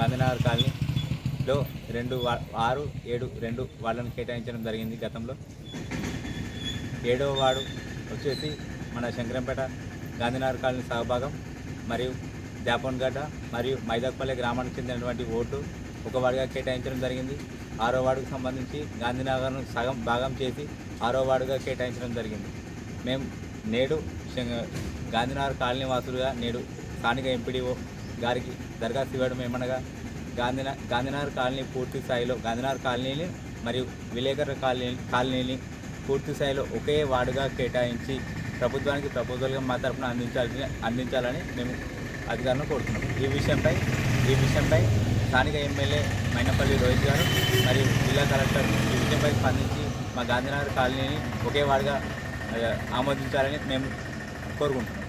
గాంధీనగర్ కాలనీలో రెండు వా- ఆరు ఏడు రెండు వార్డులను కేటాయించడం జరిగింది గతంలో. ఏడవ వార్డు వచ్చేసి మన శంకరంపేట గాంధీనగర్ కాలనీ సహభాగం మరియు జాపన్గడ్డ మరియు మైదాపల్లి గ్రామానికి చెందినటువంటి ఓటు ఒక వార్డుగా కేటాయించడం జరిగింది. ఆరో వార్డుకు సంబంధించి గాంధీనగర్ను సగం భాగం చేసి ఆరో వార్డుగా కేటాయించడం జరిగింది. మేము నేడు గాంధీనగర్ కాలనీ వాసులుగా నేడు స్థానిక ఎంపీడీఓ గారికి దరఖాస్తు ఇవ్వడం ఏమనగా గాంధీన గాంధీనగర్ కాలనీ పూర్తి స్థాయిలో గాంధీనగర్ కాలనీని మరియు విలేకరుల కాలనీ కాలనీని పూర్తి స్థాయిలో ఒకే వార్డుగా కేటాయించి ప్రభుత్వానికి ప్రపోజల్గా మా తరఫున అందించాల్సి అందించాలని మేము అధికారులను కోరుతున్నాం. ఈ విషయంపై ఈ విషయంపై స్థానిక ఎమ్మెల్యే మైనపల్లి రోహిత్ గారు మరియు జిల్లా కలెక్టర్ ఈ విషయంపై స్పందించి మా గాంధీనగర్ కాలనీని ఒకే వార్డుగా ఆమోదించాలని మేము కోరుకుంటున్నాం.